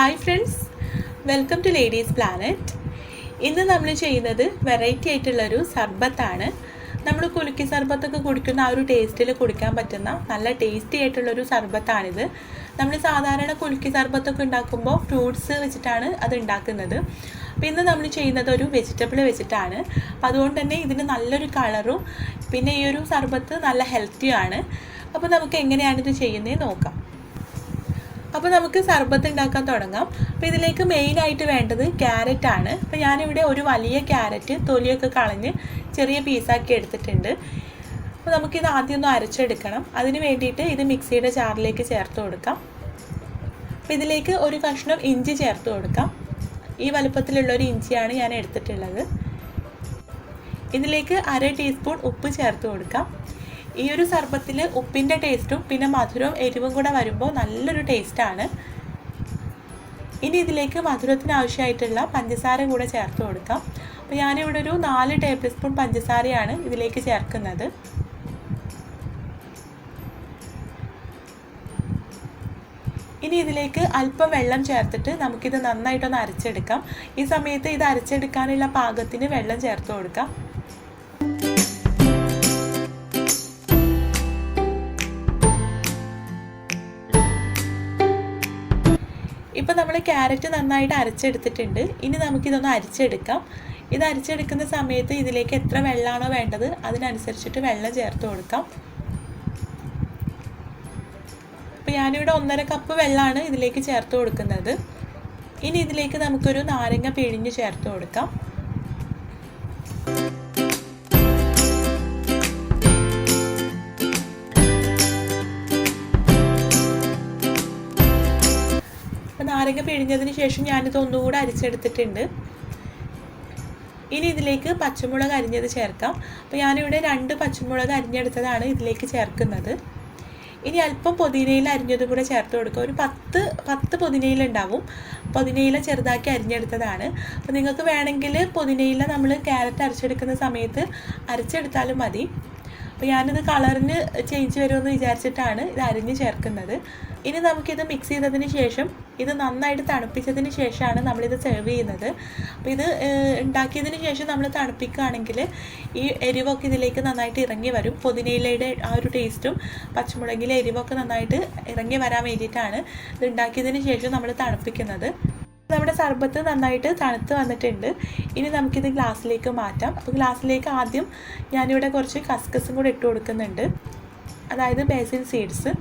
Hi friends welcome to ladies planet ഇന്ന് നമ്മൾ ചെയ്യുന്നത് വെറൈറ്റി ആയിട്ടുള്ളൊരു സർബത്താണ്. നമ്മൾ കുലുക്കി സർബത്തൊക്കെ കുടിക്കുന്ന ആ ഒരു ടേസ്റ്റിൽ കുടിക്കാൻ പറ്റുന്ന നല്ല ടേസ്റ്റി ആയിട്ടുള്ളൊരു സർബത്താണിത്. നമ്മൾ സാധാരണ കുലുക്കി സർബത്തൊക്കെ ഉണ്ടാക്കുമ്പോൾ ഫ്രൂട്ട്സ് വെച്ചിട്ടാണ് അത് ഉണ്ടാക്കുന്നത്. അപ്പോൾ ഇന്ന് നമ്മൾ ചെയ്യുന്നത് ഒരു വെജിറ്റബിൾ വെച്ചിട്ടാണ്. അപ്പോൾ അതുകൊണ്ട് തന്നെ ഇതിന് നല്ലൊരു കളറും പിന്നെ ഈ ഒരു സർബത്ത് നല്ല ഹെൽത്തിയാണ് അപ്പോൾ നമുക്ക് എങ്ങനെയാണ് ഇത് ചെയ്യുന്നത് നോക്കാം. അപ്പോൾ നമുക്ക് സർബത്ത് ഉണ്ടാക്കാൻ തുടങ്ങാം. അപ്പോൾ ഇതിലേക്ക് മെയിനായിട്ട് വേണ്ടത് ക്യാരറ്റ് ആണ്. അപ്പോൾ ഞാനിവിടെ ഒരു വലിയ ക്യാരറ്റ് തൊലിയൊക്കെ കളഞ്ഞ് ചെറിയ പീസാക്കി എടുത്തിട്ടുണ്ട്. അപ്പോൾ നമുക്കിത് ആദ്യം ഒന്ന് അരച്ചെടുക്കണം. അതിന് വേണ്ടിയിട്ട് ഇത് മിക്സിയുടെ ജാറിലേക്ക് ചേർത്ത് കൊടുക്കാം. അപ്പോൾ ഇതിലേക്ക് ഒരു കഷ്ണം ഇഞ്ചി ചേർത്ത് കൊടുക്കാം. ഈ വലുപ്പത്തിലുള്ള ഒരു ഇഞ്ചിയാണ് ഞാൻ എടുത്തിട്ടുള്ളത്. ഇതിലേക്ക് അര ടീസ്പൂൺ ഉപ്പ് ചേർത്ത് കൊടുക്കാം. ഈ ഒരു സർബത്തിൽ ഉപ്പിന്റെ ടേസ്റ്റും പിന്നെ മധുരവും എരിവും കൂടെ വരുമ്പോൾ നല്ലൊരു ടേസ്റ്റാണ് ഇനി ഇതിലേക്ക് മധുരത്തിന് ആവശ്യമായിട്ടുള്ള പഞ്ചസാര കൂടെ ചേർത്ത് കൊടുക്കാം. അപ്പോൾ ഞാനിവിടെ ഒരു നാല് ടേബിൾ സ്പൂൺ പഞ്ചസാരയാണ് ഇതിലേക്ക് ചേർക്കുന്നത്. ഇനി ഇതിലേക്ക് അല്പം വെള്ളം ചേർത്തിട്ട് നമുക്കിത് നന്നായിട്ടൊന്ന് അരച്ചെടുക്കാം. ഈ സമയത്ത് ഇത് അരച്ചെടുക്കാനുള്ള പാകത്തിന് വെള്ളം ചേർത്ത് കൊടുക്കാം. ഇപ്പോൾ നമ്മൾ ക്യാരറ്റ് നന്നായിട്ട് അരച്ചെടുത്തിട്ടുണ്ട്. ഇനി നമുക്കിതൊന്ന് അരിച്ചെടുക്കാം. ഇത് അരിച്ചെടുക്കുന്ന സമയത്ത് ഇതിലേക്ക് എത്ര വെള്ളമാണോ വേണ്ടത് അതിനനുസരിച്ചിട്ട് വെള്ളം ചേർത്ത് കൊടുക്കാം. അപ്പോൾ ഞാനിവിടെ ഒന്നര കപ്പ് വെള്ളമാണ് ഇതിലേക്ക് ചേർത്ത് കൊടുക്കുന്നത്. ഇനി ഇതിലേക്ക് നമുക്കൊരു നാരങ്ങ പിഴിഞ്ഞ് ചേർത്ത് കൊടുക്കാം. നാരങ്ങ പിഴിഞ്ഞതിന് ശേഷം ഞാനിത് ഒന്നുകൂടെ അരിച്ചെടുത്തിട്ടുണ്ട്. ഇനി ഇതിലേക്ക് പച്ചമുളക് അരിഞ്ഞത് ചേർക്കാം. അപ്പോൾ ഞാനിവിടെ രണ്ട് പച്ചമുളക് അരിഞ്ഞെടുത്തതാണ് ഇതിലേക്ക് ചേർക്കുന്നത്. ഇനി അല്പം പുതിനയില അരിഞ്ഞതും കൂടെ ചേർത്ത് കൊടുക്കുക ഒരു പത്ത് പത്ത് പുതിനയില ഉണ്ടാവും. പുതിനയില ചെറുതാക്കി അരിഞ്ഞെടുത്തതാണ്. അപ്പോൾ നിങ്ങൾക്ക് വേണമെങ്കിൽ പുതിനയില നമ്മൾ ക്യാരറ്റ് അരച്ചെടുക്കുന്ന സമയത്ത് അരച്ചെടുത്താലും മതി. അപ്പോൾ ഞാനിത് കളറിന് ചേഞ്ച് വരുമെന്ന് വിചാരിച്ചിട്ടാണ് ഇത് അരിഞ്ഞ് ചേർക്കുന്നത്. ഇനി നമുക്കിത് മിക്സ് ചെയ്തതിന് ശേഷം ഇത് നന്നായിട്ട് തണുപ്പിച്ചതിന് ശേഷമാണ് നമ്മളിത് സെർവ് ചെയ്യുന്നത്. അപ്പോൾ ഇത് ഉണ്ടാക്കിയതിന് ശേഷം നമ്മൾ തണുപ്പിക്കുകയാണെങ്കിൽ ഈ എരിവൊക്കെ ഇതിലേക്ക് നന്നായിട്ട് ഇറങ്ങി വരും. പുതിനയിലയുടെ ആ ഒരു ടേസ്റ്റും പച്ചമുളകിലെ എരിവൊക്കെ നന്നായിട്ട് ഇറങ്ങി വരാൻ വേണ്ടിയിട്ടാണ് ഇത് ഉണ്ടാക്കിയതിന് ശേഷം നമ്മൾ തണുപ്പിക്കുന്നത്. നമ്മുടെ സർബത്ത് നന്നായിട്ട് തണുത്ത് വന്നിട്ടുണ്ട്. ഇനി നമുക്കിത് ഗ്ലാസ്സിലേക്ക് മാറ്റാം. അപ്പോൾ ഗ്ലാസ്സിലേക്ക് ആദ്യം ഞാനിവിടെ കുറച്ച് കസ്കസും കൂടെ ഇട്ട് കൊടുക്കുന്നുണ്ട്. അതായത് ബേസിൽ സീഡ്സ്.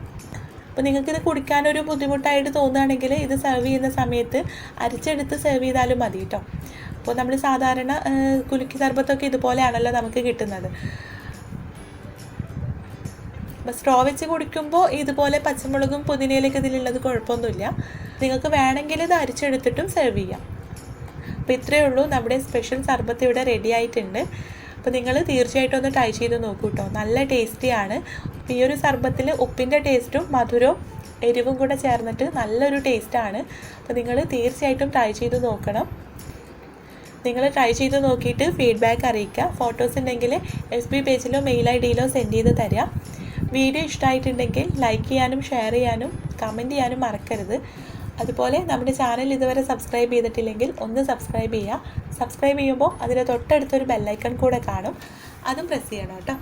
അപ്പോൾ നിങ്ങൾക്കിത് കുടിക്കാനൊരു ബുദ്ധിമുട്ടായിട്ട് തോന്നുകയാണെങ്കിൽ ഇത് സെർവ് ചെയ്യുന്ന സമയത്ത് അരിച്ചെടുത്ത് സെർവ് ചെയ്താലും മതി കേട്ടോ. അപ്പോൾ നമ്മൾ സാധാരണ കുലുക്കി സർബത്തൊക്കെ ഇതുപോലെയാണല്ലോ നമുക്ക് കിട്ടുന്നത്. അപ്പോൾ സ്ട്രോ വെച്ച് കുടിക്കുമ്പോൾ ഇതുപോലെ പച്ചമുളകും പുതിനയിലൊക്കെ ഇതിലുള്ളത് കുഴപ്പമൊന്നുമില്ല. നിങ്ങൾക്ക് വേണമെങ്കിൽ ഇത് അരിച്ചെടുത്തിട്ടും സെർവ് ചെയ്യാം. അപ്പോൾ ഇത്രയേ ഉള്ളൂ. നമ്മുടെ സ്പെഷ്യൽ സർബത്ത് ഇവിടെ റെഡി ആയിട്ടുണ്ട്. അപ്പോൾ നിങ്ങൾ തീർച്ചയായിട്ടും ഒന്ന് ട്രൈ ചെയ്ത് നോക്കൂ കേട്ടോ നല്ല ടേസ്റ്റിയാണ് ഈ ഒരു സർബത്തിൽ ഉപ്പിന്റെ ടേസ്റ്റും മധുരവും എരിവും കൂടെ ചേർന്നിട്ട് നല്ലൊരു ടേസ്റ്റാണ് അപ്പോൾ നിങ്ങൾ തീർച്ചയായിട്ടും ട്രൈ ചെയ്ത് നോക്കണം. നിങ്ങൾ ട്രൈ ചെയ്ത് നോക്കിയിട്ട് ഫീഡ്ബാക്ക് അറിയിക്കുക. ഫോട്ടോസ് ഉണ്ടെങ്കിൽ എസ് ബി പേജിലോ മെയിൽ ഐ ഡിയിലോ സെൻഡ് ചെയ്ത് തരാം. വീഡിയോ ഇഷ്ടമായിട്ടുണ്ടെങ്കിൽ ലൈക്ക് ചെയ്യാനും ഷെയർ ചെയ്യാനും കമന്റ് ചെയ്യാനും മറക്കരുത്. അതുപോലെ നമ്മുടെ ചാനൽ ഇതുവരെ സബ്സ്ക്രൈബ് ചെയ്തിട്ടില്ലെങ്കിൽ ഒന്ന് സബ്സ്ക്രൈബ് ചെയ്യുക. സബ്സ്ക്രൈബ് ചെയ്യുമ്പോൾ അതിന്റെ തൊട്ടടുത്തൊരു ബെല്ലൈക്കൺ കൂടെ കാണും. അതും പ്രസ് ചെയ്യണം കേട്ടോ.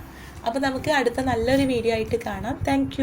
അപ്പോൾ നമുക്ക് അടുത്ത നല്ലൊരു വീഡിയോ ആയിട്ട് കാണാം. താങ്ക്